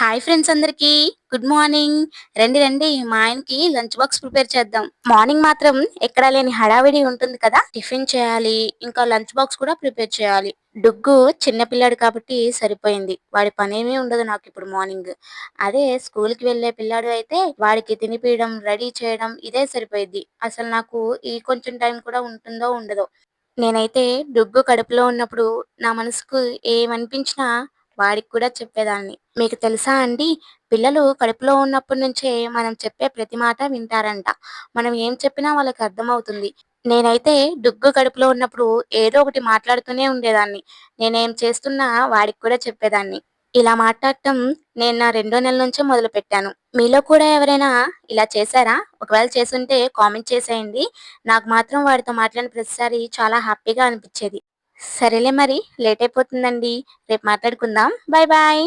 Hi friends అందరికి. Good morning రండి రండి. మా ఆయనకి లంచ్ బాక్స్ ప్రిపేర్ చేద్దాం. మార్నింగ్ మాత్రం ఎక్కడ లేని హడావిడి ఉంటుంది కదా. టిఫిన్ చేయాలి ఇంకా లంచ్ బాక్స్ కూడా ప్రిపేర్ చేయాలి. డుగ్గు చిన్న పిల్లాడు కాబట్టి సరిపోయింది. వాడి పనేమీ ఉండదు నాకు ఇప్పుడు మార్నింగ్ అదే స్కూల్కి వెళ్ళే పిల్లాడు అయితే వాడికి తినిపీయడం రెడీ చేయడం ఇదే సరిపోయింది అసలు నాకు ఈ కొంచెం టైం కూడా ఉంటుందో ఉండదో. నేనైతే డుగ్గు కడుపులో ఉన్నప్పుడు నా మనసుకు ఏమనిపించినా వాడికి కూడా చెప్పేదాన్ని. మీకు తెలుసా అండి? పిల్లలు కడుపులో ఉన్నప్పటి నుంచే మనం చెప్పే ప్రతి మాట వింటారంట. మనం ఏం చెప్పినా వాళ్ళకి అర్థమవుతుంది. నేనైతే డుగ్గు కడుపులో ఉన్నప్పుడు ఏదో ఒకటి మాట్లాడుతూనే ఉండేదాన్ని. నేనేం చేస్తున్నా వాడికి కూడా చెప్పేదాన్ని. ఇలా మాట్లాడటం నేను నా రెండో నెల నుంచే మొదలు పెట్టాను మీలో కూడా ఎవరైనా ఇలా చేశారా? ఒకవేళ చేసుంటే కామెంట్ చేసేయండి. నాకు మాత్రం వాడితో మాట్లాడిన ప్రతిసారి చాలా హ్యాపీగా అనిపించేది. సరేలే మరి లేట్ అయిపోతుందండి. రేపు మాట్లాడుకుందాం. Bye bye.